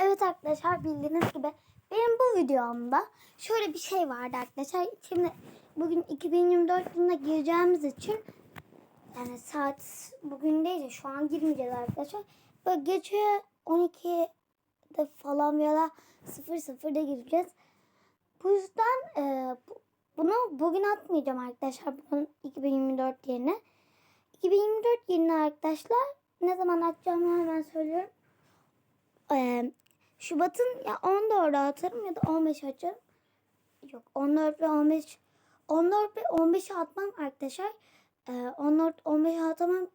Evet arkadaşlar bildiğiniz gibi benim bu videomda şöyle bir şey vardı arkadaşlar. Şimdi bugün 2024 yılına gireceğimiz için yani saat bugün değil de şu an girmeyeceğiz arkadaşlar. Böyle gece 12'de falan ya da 00'da gireceğiz. Bu yüzden e, bu- bunu bugün atmayacağım arkadaşlar. Bunun 2024 yerine. 2024 yerine arkadaşlar ne zaman atacağımı hemen söylüyorum. Ee, Şubat'ın ya 14'e atarım ya da 15 açarım. Yok 14 ve 15 14 ve 15'e atmam arkadaşlar. Ee, 14 15'e atamam.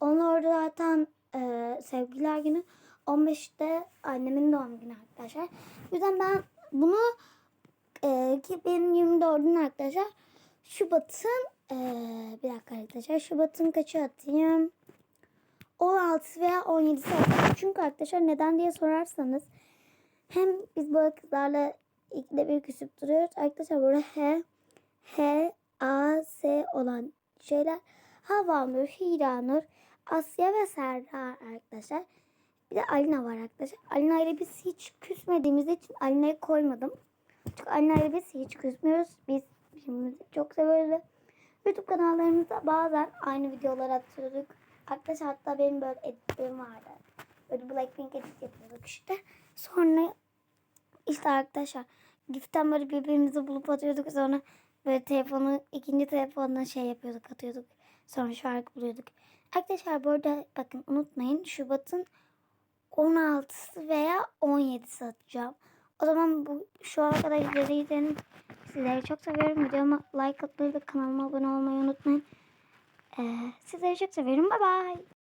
14'ü zaten e, sevgililer günü. 15'te annemin doğum günü arkadaşlar. O yüzden ben bunu e, ki benim 24'ün arkadaşlar Şubat'ın e, bir dakika arkadaşlar Şubat'ın kaçı atayım? 16 veya 17'si atayım. Çünkü arkadaşlar neden diye sorarsanız hem biz böyle kızlarla ikide bir küsüp duruyoruz. Arkadaşlar burada H, H, A, S olan şeyler Havanur, Hiranur, Asya ve Serra arkadaşlar. Bir de Alina var arkadaşlar. Alina ile biz hiç küsmediğimiz için Alina'yı koymadım. Çünkü Alina ile biz hiç küsmüyoruz. Biz birbirimizi çok seviyoruz YouTube kanallarımızda bazen aynı videolar atıyorduk. Arkadaşlar hatta benim böyle editlerim vardı. Böyle Blackpink edit yapıyorduk işte. Sonra işte arkadaşlar giften böyle birbirimizi bulup atıyorduk. Sonra böyle telefonu ikinci telefonla şey yapıyorduk atıyorduk. Sonra şarkı buluyorduk. Arkadaşlar bu arada bakın unutmayın Şubat'ın 16'sı veya 17'si atacağım. O zaman bu şu ana kadar izlediyseniz sizleri çok seviyorum. Videoma like atmayı ve kanalıma abone olmayı unutmayın. Ee, sizleri çok seviyorum. Bye bye.